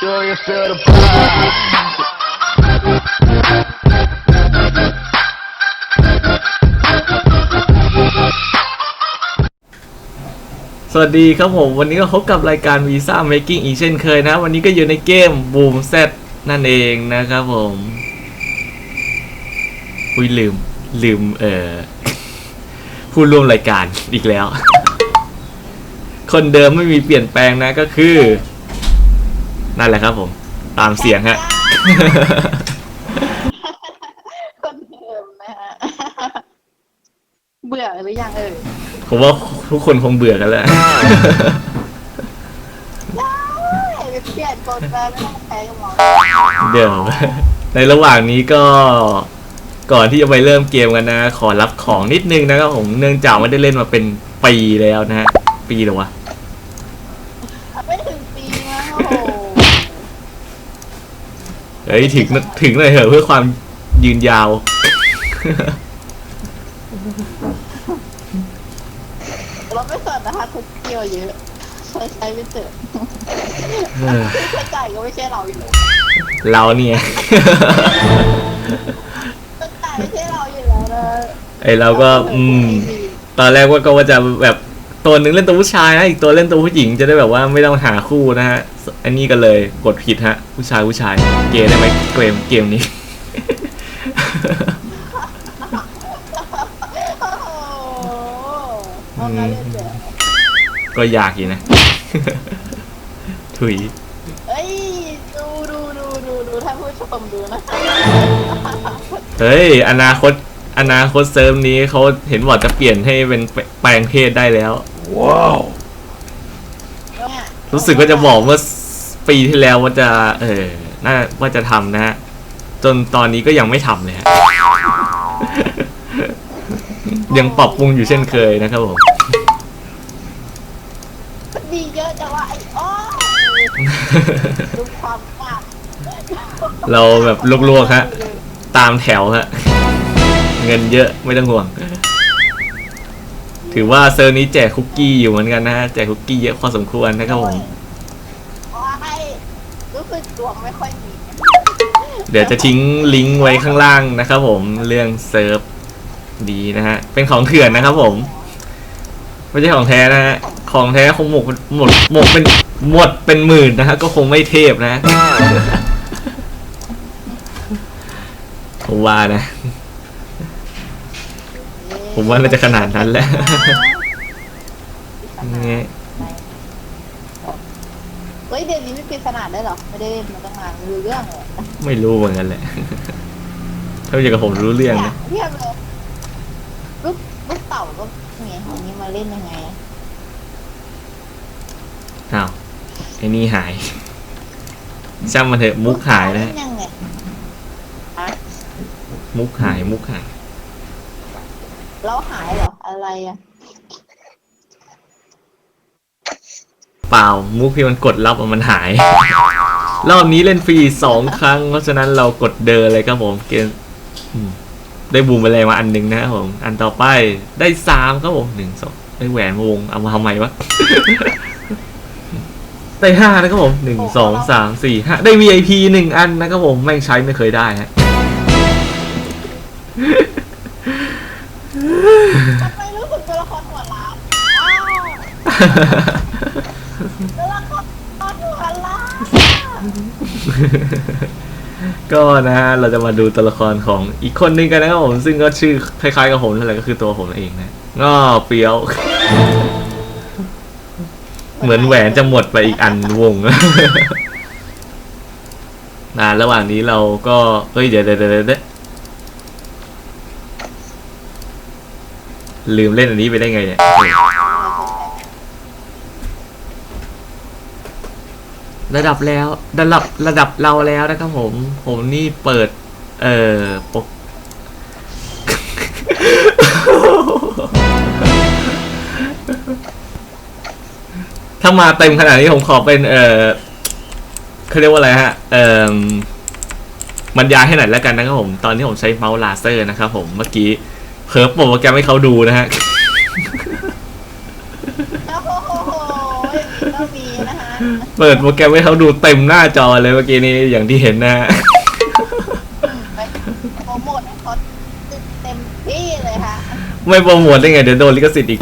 Do you feel the vibe? สวัสดีครับผม วันนี้ก็พบกับรายการวีซ่า making อีกเช่นเคยนะ วันนี้ก็อยู่ในเกม Boom Set นั่นเองนะครับผม อุ้ยลืม ลืม เอ่อผู้ร่วมรายการอีกแล้ว คนเดิมไม่มีเปลี่ยนแปลงนะก็คือ นั่นแหละครับผม ตามเสียงฮะ คนเดิมนะฮะ เบื่อหรือยังเอ่ยผมว่าทุกคนคงเบื่อกันแล้ว ได้ไปเปลี่ยนกฎไปไม่ต้องแพ้กับหมอเดี๋ยว ในระหว่างนี้ก็ก่อนที่จะไปเริ่มเกมกันนะ ขอรับของนิดนึงนะครับผมเนื่องจากไม่ได้เล่นมาเป็นปีแล้วนะฮะปีหรอวะ ไม่ถึงปีนะโอ้โห เฮ้ยถึงถึงเลยเหอะเพื่อความยืนยาว เราไม่สนนะคะทุกเกี่ยวเยอะใช้ใช้ไม่เจอเออใช้จ่ายก็ไม่ใช่เราอยู่แล้วเราเนี่ย ใช้จ่ายไม่ใช่เราอยู่แล้วนะไอเราก็ อืม ตอนแรกว่าก็ว่าจะแบบตัวหนึ่งเล่นตัวผู้ชายนะอีกตัวเล่นตัวผู้หญิงจะได้แบบว่าไม่ต้องหาคู่นะฮะ อันนี้ก็เลยกดผิดฮะ ผู้ชายผู้ชาย เกย์ได้ไหมเกมเกมนี้ โอ้โหเอามาเล่นเดี๋ยวก็ยากอยู่นะ ถุย เอ้ยดูดูดูดูดูท่านผู้ชมดูนะเฮ้ย อนาคต อนาคตเซิร์ฟนี้เขาเห็นว่าจะเปลี่ยนให้เป็นแปลงเพศได้แล้ว Wow. เนี่ยรู้สึกว่าจะบอกเมื่อ ปีที่แล้วว่าจะเออน่าว่าจะทำนะฮะจนตอนนี้ก็ยังไม่ทำเลยฮะยังปรับปรุงอยู่เช่นเคยนะครับผมดีเยอะแต่ว่าไอ้อ้อดูความปากเราแบบลวกๆฮะตามแถวฮะเงินเยอะไม่ต้องห่วง ถือว่าเซอร์นี้แจกคุกกี้อยู่เหมือนกันนะฮะแจกคุกกี้เยอะพอสมควรนะครับผม ดวงไม่ค่อยดีเดี๋ยวจะทิ้งลิงก์ไว้ข้างล่างนะครับผมเรื่องเซิร์ฟดีนะฮะ เป็นของเถื่อนนะครับผม ไม่ใช่ของแท้นะฮะ ของแท้คงหมกหมดหมกเป็นหมดเป็นหมื่นนะฮะ ก็คงไม่เทพนะผมว่านะ ผมว่าน่าจะขนาดนั้นแหละเนี่ย ฮ้ยเดี๋ยวนี้ไม่เป็นขนาดได้หรอ ไม่ได้เล่นมาตั้งนานไม่รู้เรื่องเลยไม่รู้เหมือนกันแหละ ถ้าไม่ใช่กับผมรู้เรื่องเนี่ยนะเทียบเลยลูกลูกเต่าก็เนี่ยอันนี้มาเล่นยังไงอ้าวไอ้นี่หายช่างมันเถอะมุกหายนะเล่ฮะนยังไงฮะมุกหายมุกหาย เราหายเหรอ อะไรอะ เปล่ามุกที่มันกดรับอะมันหาย รอบนี้เล่นฟรีสองครั้ง เพราะฉะนั้นเรากดเดินเลยครับผมเกมอืมได้บูมไปแรงมาอันหนึ่งนะครับผม อันต่อไปได้สามครับผมหนึ่งสองได้แหวนวงเอามาทำไมวะได้ห้านะครับผมหนึ่งสองสามสี่ห้าได้ VIP หนึ่งอันนะครับผมไม่งใช้ไม่เคยได้ฮะทำไมรู้สึกตัวละครหัวล้าน อ้าวตัวละครหัวล้าก็นะฮะเราจะมาดูตัวละครของอีกคนนึงกันนะครับผมซึ่งก็ชื่อคล้ายๆกับผมนั่นแหละก็คือตัวผมเองนะก็เปียว เหมือนแหวนจะหมดไปอีกอันวงนะระหว่างนี้เราก็เฮ้ยเดี๋ยวเดี๋ยวเดี๋ยวเดี๋ยวลืมเล่นอันนี้ไปได้ไงเนี่ย ระดับแล้วระดับระดับเราแล้วนะครับผม ผมนี่เปิด เอ่อปกถ้ามาเต็มขนาดนี้ผมขอเป็น เอ่อเขาเรียกว่าอะไรฮะ เอ่อบรรยายให้หน่อยแล้วกันนะครับผม ตอนที่ผมใช้เมาส์ลาเซอร์นะครับผมเมื่อกี้เพิร์ฟโปรแกรมให้เขาดูนะฮะ โอ้โหอย่างนี้ก็มีนะคะ เปิดโปรแกรมให้เขาดูเต็มหน้าจอเลยเมื่อกี้นี้อย่างที่เห็นนะฮะไปโปรโมทให้เขาเต็มที่เลยค่ะไม่โปรโมทได้ไงเดี๋ยวโดนลิขสิทธิ์อีก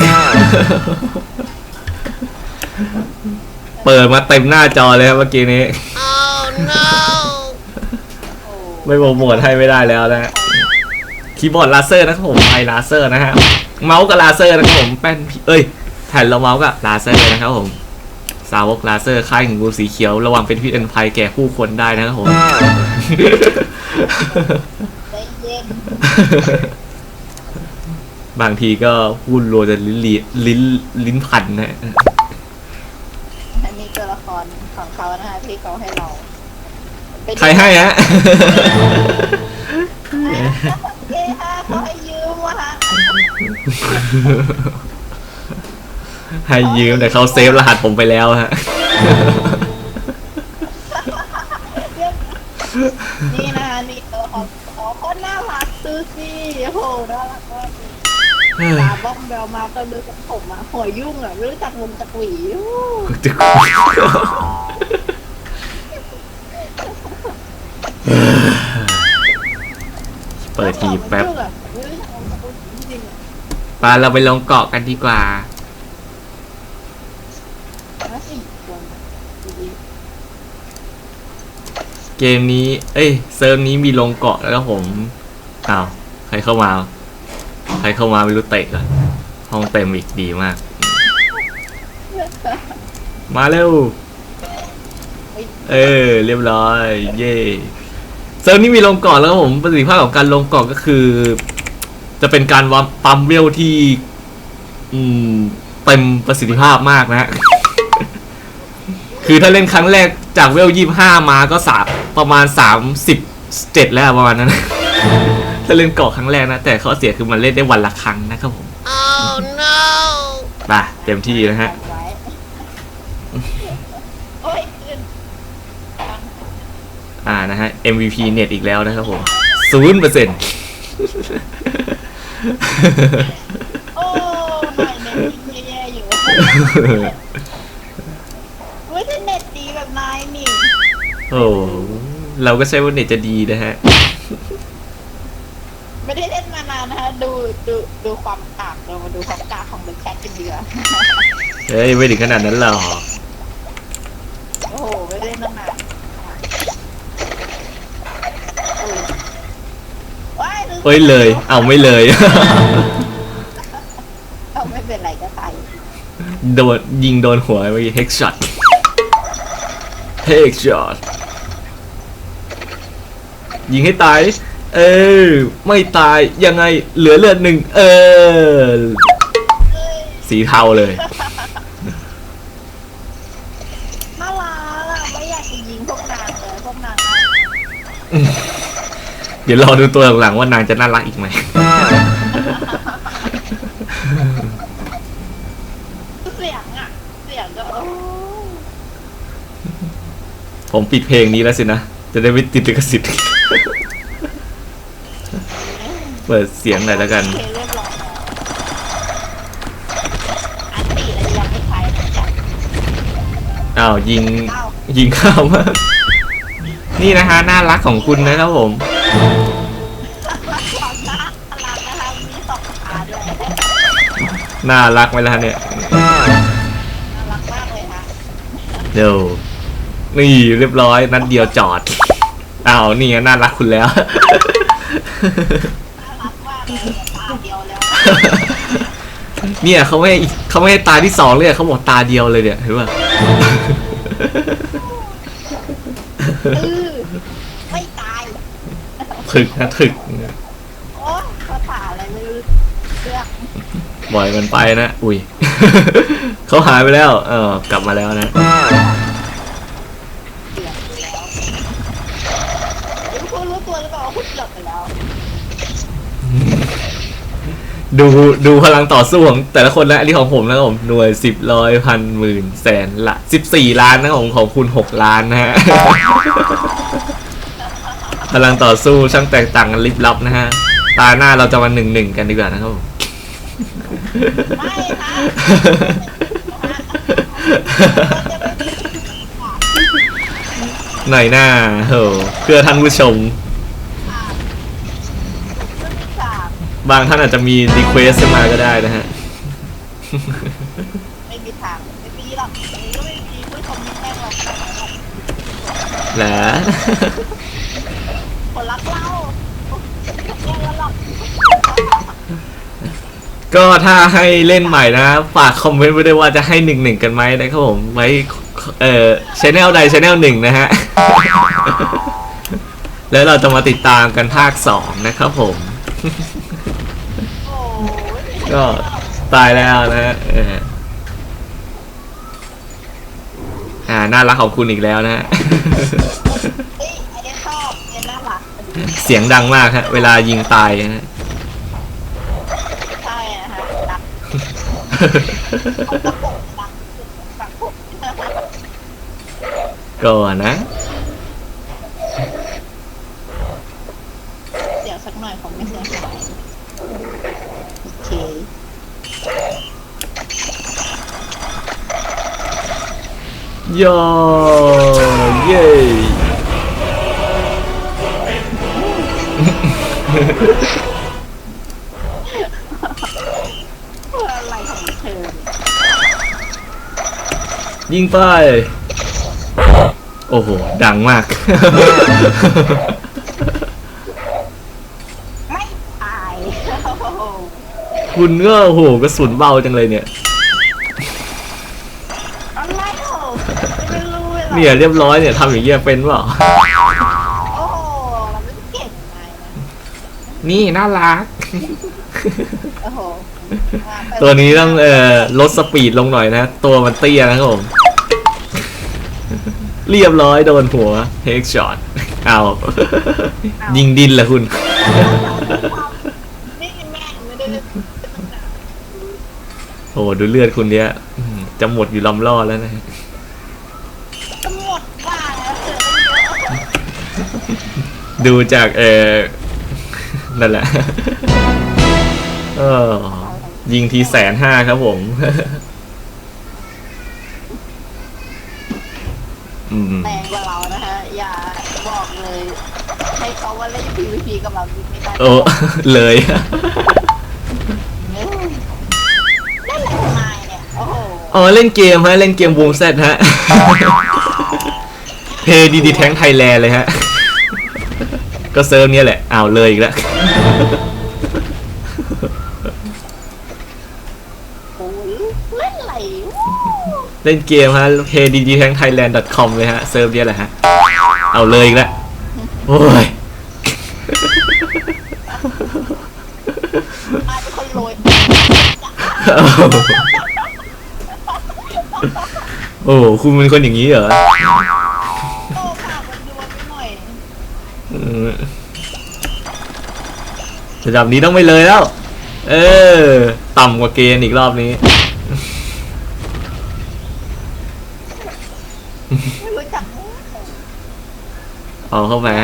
เปิดมาเต็มหน้าจอเลยครับเมื่อกี้นี้ โอ้ไม่โปรโมทให้ไม่ได้แล้วนะฮะคีย์บอร์ดลาเซอร์นะครับผมไอลาเซอร์นะฮะเมาส์กับลาเซอร์นะครับผมแป้นพิเอ้ยแผ่นรองเมาส์กับลาเซอร์นะครับผม สาวกลาเซอร์ค่ายของงูสีเขียว ระวังเป็นพิษเป็นภัยแก่ผู้คนได้นะครับผมใจเย็นบางทีก็พูดรัวจะลิ้นลีลิ้นลิ้นพันนะฮะอันนี้ตัวละครของเขานะคะที่เขาให้เราเป็นใครให้ฮะโอเคค่ะเขาให้ยืมว่ะฮะ ให้ยืมแต่เขาเซฟรหัสผมไปแล้วฮะ นี่นะคะนี่เออขอขอคนน่ารักซื้อสิโอ้โหน่ารักมากตาบ้องแบวมาก็ดูกับผมอะหัวยุ่งอะไม่รู้จักวงจักหวีอู้เปิดทีแป๊บหัวยุ่งอะไม่รู้จักวงจักหวีจริงๆอะปาเราไปลงเกาะกันดีกว่าน่าสี่คนดี เกมนี้ เอ้ยเซิร์ฟนี้มีลงเกาะแล้วผมอ้าวใครเข้ามา ใครเข้ามาไม่รู้เตะก่อนห้องเต็มอีกดีมาก มาเร็ว เออ เรียบร้อย เย่เซิร์ฟนี้มีลงเกาะแล้วผมประสิทธิภาพของการลงเกาะก็คือ จะเป็นการวัมปั๊มเวลที่ อืมเต็มประสิทธิภาพมากนะฮะคือถ้าเล่นครั้งแรกจากเวลยี่ห้ามาก็สาม ประมาณสามสิบเจ็ดแล้วประมาณนั้น ถ้าเล่นเกาะครั้งแรกนะ แต่ข้อเสียคือมันเล่นได้วันละครั้งนะครับผม oh no ไปเต็มที่นะฮะไว้โอ้ยขึ้นอ่านะฮะ MVP เน็ตอีกแล้วนะครับผมศูนย์เปอร์เซ็นต์โอ้ไม่เน็ตยิ่งแย่ๆอยู่ไม่ใช่เน็ตดีแบบนายนี่ โอ้ เราก็ใช้ว่าเน็ตจะดีนะฮะ ไม่ได้เล่นมานานนะคะดูดูดูความกากเรามาดูความกากของเดอะแคทกันดีกว่าเฮ้ยไม่ถึงขนาดนั้นหรอกโอ้โหไม่ได้เล่นมานานเออว้ายลืมเอ้ยเลย เอาไม่เลย เอาไม่เป็นไรก็ตายโดนยิงโดนหัวเมื่อกี้ head shot head shot ยิงให้ตาย เออ ไม่ตายยังไงเหลือเลือดหนึ่งเออ สีเทาเลย น่ารักอะไม่อยากจะยิงพวกนางเลยพวกนางเดี๋ยวรอดูตัวหลังๆว่านางจะน่ารักอีกไหม เสียงอะเสียงก็โอ้ผมปิดเพลงนี้แล้วสินะ จะได้ไม่ติดลิขสิทธิ์ เปิดเสียงหน่อยแล้วกัน เรียบร้อยอันตีแล้วยังไม่ใช้นะจ๊ะอ้าวยิงเอ้ายิงเข้ามากนี่นะฮะน่ารักของคุณนะครับผม ความน่ารักนะคะมีสองขาด้วยน่ารักไหมล่ะเนี่ย น่ารักมากเลยค่ะเดี๋ยวนี่เรียบร้อย นัดเดียวจอดอ้าวนี่ไงน่ารักคุณแล้ว เนี่ยเขาไม่เขาไม่ให้ตาที่สองเลยเขาบอกตาเดียวเลยเนี่ยเห็นป่ะเออไม่ตายถึกนะถึกโอ้ภาษาอะไรไม่รู้เรื่องบ่อยมันไปนะ อุ้ย เขาหายไปแล้ว เออกลับมาแล้วนะ เดือดอยู่แล้วเดี๋ยวคุณรู้ตัวหรือเปล่าว่าคุณเดือดไปแล้ว ดูดูพลังต่อสู้ของแต่ละคนและอันนี้ของผมนะครับผมหน่วยสิบร้อยพันหมื่นแสนละสิบสี่ล้านนะครับผมของคุณหกล้านนะฮะ พลังต่อสู้ช่างแตกต่างกันลิบลับนะฮะ ตาหน้าเราจะมาหนึ่งหนึ่งกันดีกว่านะครับผมไม่ค่ะเราจะไม่มีขวาหน่อยหน้าโหเพื่อท่านผู้ชมไม่มีฉาก บางท่านอาจจะมีรีเควสมาก็ได้นะฮะ ไม่มีทางไม่มีหรอกมันก็ไม่มีผู้ชมไม่แน่หรอกขนาดนั้นหรอกแหละคนรักเราแย่งกันหรอกก็ถ้าให้เล่นใหม่นะ ฝากคอมเมนต์ไว้ด้วยว่าจะให้หนึ่งหนึ่งกันไหมนะครับผมไว้เอ่อชแนลใดชแนลหนึ่งนะฮะ แล้วเราจะมาติดตามกันภาคสองนะครับผมโอ้ย ก็ตายแล้วนะฮะเอออ่าน่ารักของคุณอีกแล้วนะฮะ เฮ้ยไอ้เนี่ยชอบเนี่ยน่ารักอันนี้เสียงดังมากฮะ เวลายิงตายนะฮะ ใช่นะฮะรักเขาจะปกรักรักผม ก่อนนะ เสียวสักหน่อยของไม่เสียหายโอเค โยเย้เพื่ออะไรของเธอเนี่ยยิงไป โอ้โห ดังมาก ไม่ตายโอ้โหคุณก็โอ้โหกระสุนเบาจังเลยเนี่ย อะไรโอ้ไม่รู้ เลยหรอเนี่ยเรียบร้อยเนี่ยทำอย่างเงี้ยเป็นเปล่าโอ้โหเราไม่เก่งไงนะนี่น่ารัก โอ้โหอะไปตัวนี้ต้องเอ่อลดสปีดลงหน่อยนะ ตัวมันเตี้ยนะครับผม เรียบร้อยโดนหัวเฮกช็อตเอายิงดินแหละคุณ นี่แม่งไม่ได้เล่นโอ้โหดูเลือดคุณเนี้ยอื้อหือจะหมดอยู่ลำรอดแล้วนะจะ ดูจากเออนั่นแหละเออยิงทีแสนห้าครับผม อืม แรงกว่าเรานะฮะ อย่าบอกเลย ให้เขาว่าเล่น PVP กับเรายิงไม่ได้โอ้ เลยเล่นอะไรของนายเนี่ย โอ้โหอ๋อ เล่นเกมฮะ เล่นเกมวงเซตฮะ เพย์ดีดีแท้งไทยแลนด์เลยฮะ ก็เซิร์ฟเนี้ยแหละอ้าวเลยอีกแล้วโอ้ยเล่นเล่นเกมฮะ p a y d d t a n k t h a i l a n d c o m เลยฮะ เซิร์ฟเนี้ยแหละฮะเอาเลยอีกแล้วโอ้ยนายเป็นคนรวยโอ้โหคุณเป็นคนอย่างนี้เหรอ ระดับนี้ต้องไม่เลยแล้ว เออ ต่ำกว่าเกณฑ์อีกรอบนี้ ไม่รู้จักเอาเข้ามา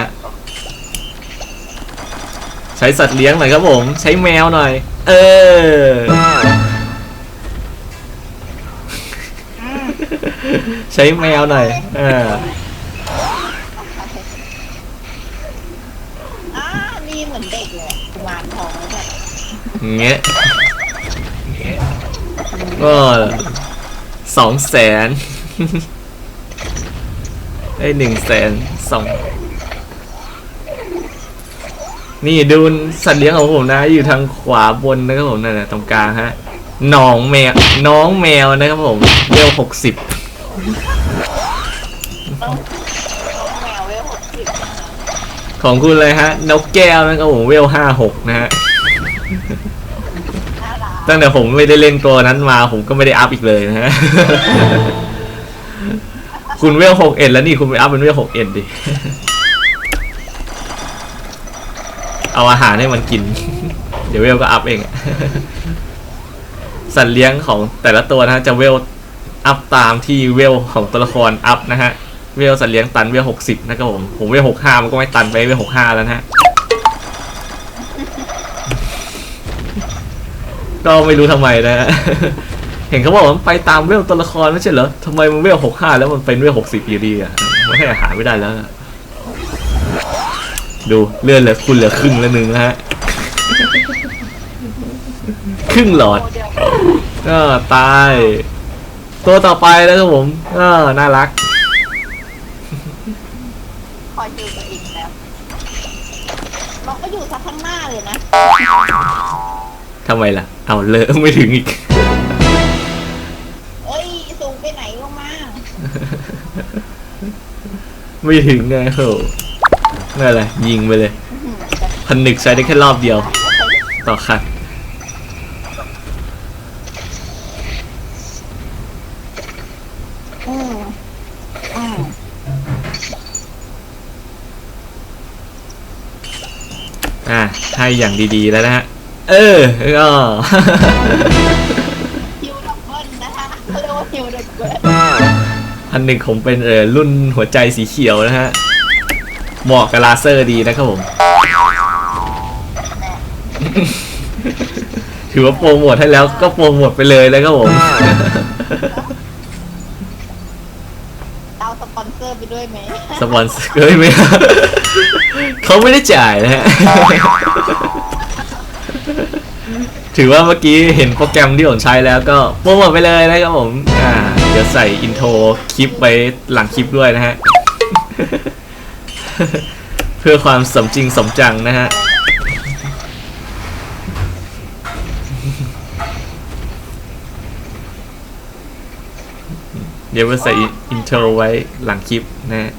ใช้สัตว์เลี้ยงหน่อยครับผม ใช้แมวหน่อย เออ ใช้แมวหน่อย เออ อ่านี่เหมือนเด็กเลยกุมารทองแล้วเนี่ย อย่าง เงี้ยก็สองแสนไอ้หนึ่งแสนสองนี่ดูสัตว์เลี้ยงของผมนะ อยู่ทางขวาบนนะครับผมนั่นแหละตรงกลางฮะน้องแมวน้องแมวนะครับผมเรียวหกสิบต้องหกสิบของคุณเลยฮะ นกแก้วนะครับผมเวลห้าหกนะฮะ ตั้งแต่ผมไม่ได้เล่นตัวนั้นมา ผมก็ไม่ได้อัพอีกเลยนะฮะ คุณเวลหกเอ็ดแล้วนี่คุณไปอัพเป็นเวลหกเอ็ดดิ เอาอาหารให้มันกิน เดี๋ยวเวลก็อัพเอง สัตว์เลี้ยงของแต่ละตัวนะจะเวลอัพตามที่เวลของตัวละครอัพนะฮะ เวลสัตว์เลี้ยงตันเวลหกสิบนะครับผม ผมเวลหกห้ามันก็ไม่ตันไปเวลหกห้าแล้วนะฮะ ก็ไม่รู้ทำไมนะฮะเห็นเขาบอกว่ามันไปตามเวลตัวละครไม่ใช่เหรอทำไมมันเวลหกห้าแล้วมันเป็นเวลหกสิบอยู่ดีอะมมันให้อาหารไม่ได้แล้วนะดูเลื่อนเหลือคุณเหลือครึ่งแล้วหนึ่งนะฮะ ครึ่งหลอดโมเดลก็ตาย ตัวต่อไปแล้วครับผมก็น่ารักคอยดูตัวเองแล้วเราก็อยู่ซะข้างหน้าเลยนะทำไมล่ะ เอาเลอะไม่ถึงอีก เอ้ยสูงไปไหนลงมาไม่ถึงไงโหนั่นแหละยิงไปเลยอื้อหือแต่พันหนึกใช้ได้แค่รอบเดียว ต่อครั้งอืมอืมอะให้อย่างดีๆแล้วนะฮะ เออก็ฮิวดับเบิลนะคะเขาเรียกว่าฮิวดับเบิลอันหนึ่งผมเป็นเออรุ่นหัวใจสีเขียวนะฮะเหมาะกับลาเซอร์ดีนะครับผม ถือว่าโปรโมทให้แล้วก็โปรโมทไปเลยนะครับผมเอาสปอนเซอร์ไปด้วยไหมสปอนเซอร์เฮ้ยไม่เขาไม่ได้จ่ายนะฮะ ถือว่าเมื่อกี้เห็นโปรแกรมที่ผมใช้แล้วก็โปรโมทไปเลยนะครับผมอ่าเดี๋ยวใส่อินโทรคลิปไว้หลังคลิปด้วยนะฮะ เพื่อความสมจริงสมจังนะฮะเดี๋ยวไปใส่อินโทรไว้หลังคลิปนะฮะ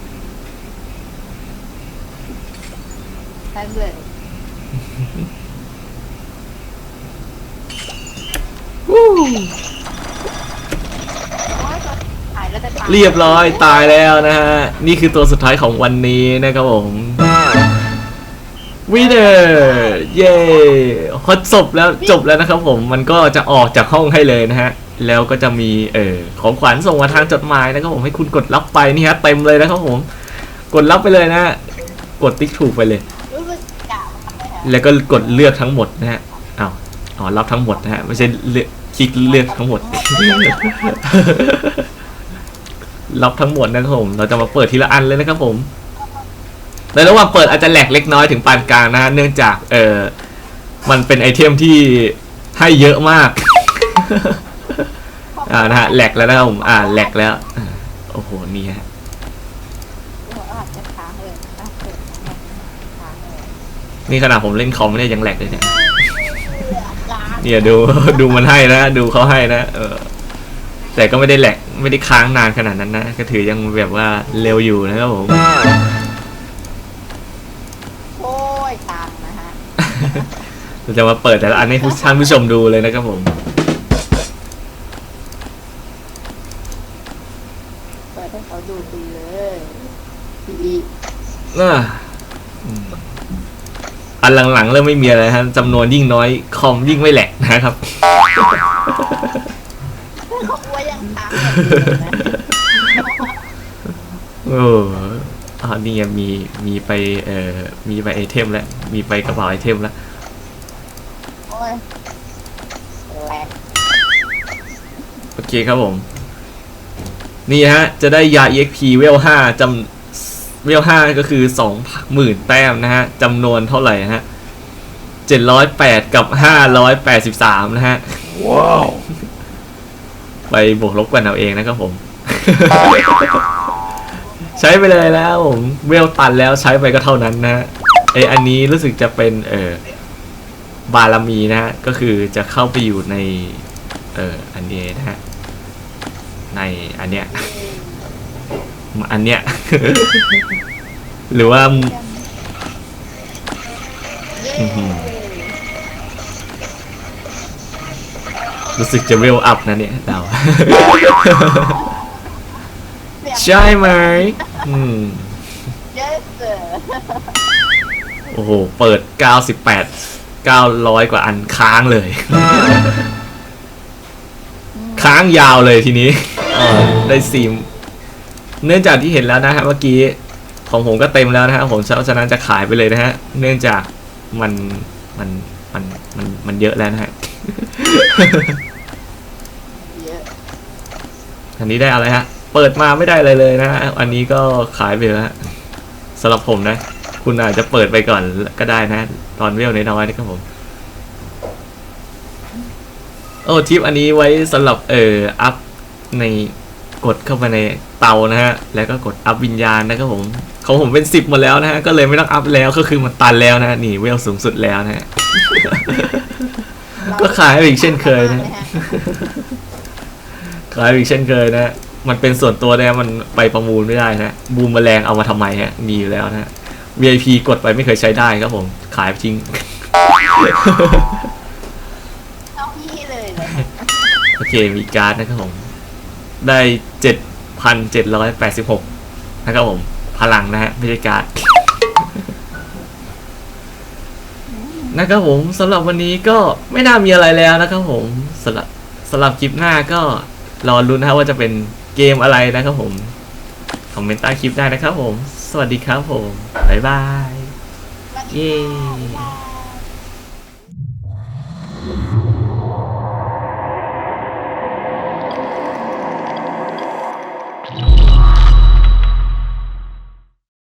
ใช่เลยโอ้ยวจะตาย เรียบร้อยตายแล้วนะฮะ นี่คือตัวสุดท้ายของวันนี้นะครับผมวินเนอร์เย้พอจบแล้วจบแล้วนะครับผมมันก็จะออกจากห้องให้เลยนะฮะ แล้วก็จะมีเออของขวัญส่งมาทางจดหมายนะครับผมให้คุณกดรับไปนี่ฮะเต็มเลยนะครับผม กดรับไปเลยนะฮะกดติ๊กถูกไปเลย แล้วก็กดเลือกทั้งหมดนะฮะอ้าวอ๋อรับทั้งหมดนะฮะไม่ใช่เลือก คลิกเลือกทั้งหมด รับทั้งหมดนะครับผม เราจะมาเปิดทีละอันเลยนะครับผม ในระหว่างเปิดอาจจะแหลกเล็กน้อยถึงปานกลางนะ เนื่องจาก เออมันเป็นไอเทมที่ให้เยอะมาก อ่านะฮะแหลกแล้วนะครับผม อ่าแหลกแล้ว โอ้โห นี่ฮะนี่ขนาดผมเล่นคอมเนี่ยยังแหลกเลยเนี่ย เนี่ยดูดูมันให้นะ ดูเขาให้นะ เออ แต่ก็ไม่ได้แหลกไม่ได้ค้างนานขนาดนั้นนะ ก็ถือยังแบบว่าเร็วอยู่นะครับผม โอ้ยตังค์นะฮะ เราจะมาเปิดแต่ละอันให้ผู้ท่านผู้ชมดูเลยนะครับผม เปิดให้เขาดูดีเลยดีอ่าอืม อันหลังๆเริ่มไม่มีอะไรฮะจำนวนยิ่งน้อยคอมยิ่งไม่แหลกนะครับ เขาว่ายังค้างอยู่นะเอออ่านี่ไงมีมีไปเอ่อมีไปไอเทมแล้วมีไปกระเป๋าไอเทมแล้วโอ้ยแหลกโอเคครับผม นี่ฮะ จะได้ยา EXP เวล5จำ เวล5ก็คือ20,000แต้มนะฮะจำนวนเท่าไหร่ฮะ708กับ583นะฮะ Wow. ไปบวกลบกันเอาเองนะครับผม ใช้ไปเลยแล้วผมเวลตันแล้วใช้ไปก็เท่านั้นนะฮะไออันนี้รู้สึกจะเป็นเออบารมีนะฮะ ก็คือจะเข้าไปอยู่ใน เอออันนี้นะฮะ ในอันเนี้ย อันเนี้ย หรือว่าเย้อื้อหือรู้สึกจะเวลอัพนะเนี่ยเดาเสียงใช่ไหมอืมเยอะเสือโอ้โห เปิด 98 900 กว่าอันค้างเลย ค้างยาวเลยทีนี้อ๋อได้ซิม เนื่องจากที่เห็นแล้วนะฮะเมื่อกี้ของผมก็เต็มแล้วนะฮะผมเพราะฉะนั้นจะขายไปเลยนะฮะ เนื่องจากมันมันมันมันมันเยอะแล้วนะฮะอะอันนี้ได้อะไรฮะ เปิดมาไม่ได้อะไรเลยนะฮะอันนี้ก็ขายไปแล้วสำหรับผมนะ คุณอาจจะเปิดไปก่อนก็ได้นะ ตอนเวลน้อยๆนะครับผมโอ้ทิปอันนี้ไว้สำหรับเอ่ออัพใน กดเข้าไปในเตานะฮะ แล้วก็กดอัพวิญญาณนะครับผมของผมเป็นสิบหมดแล้วนะฮะ ก็เลยไม่ต้องอัพแล้ว ก็คือมันตันแล้วนะฮะนี่เวลสูงสุดแล้วนะฮะ ก็ขายไปอีกเช่นเคยนะ ขายอีกเช่นเคยนะ มันเป็นส่วนตัวนะมันไปประมูลไม่ได้นะ บูมแมลงเอามาทำไมฮะ มีอยู่แล้วนะ VIP กดไปไม่เคยใช้ได้ครับผม ขายทิ้ง เอาพี่เลยเลยโอเค มีการ์ดนะครับผม ได้เจ็ดพันเจ็ดร้อยแปดสิบหกนะครับผม พลังนะฮะไม่ใช่การ์ดนะครับผมสำหรับวันนี้ก็ไม่น่ามีอะไรแล้วนะครับผมสำหรับสำหรับคลิปหน้าก็รอรุ้นนะว่าจะเป็นเกมอะไรนะครับผม คอมเมนต์ใต้คลิปได้นะครับผม สวัสดีครับผม บ๊ายบาย เย้ค่ะบ๊ายบาย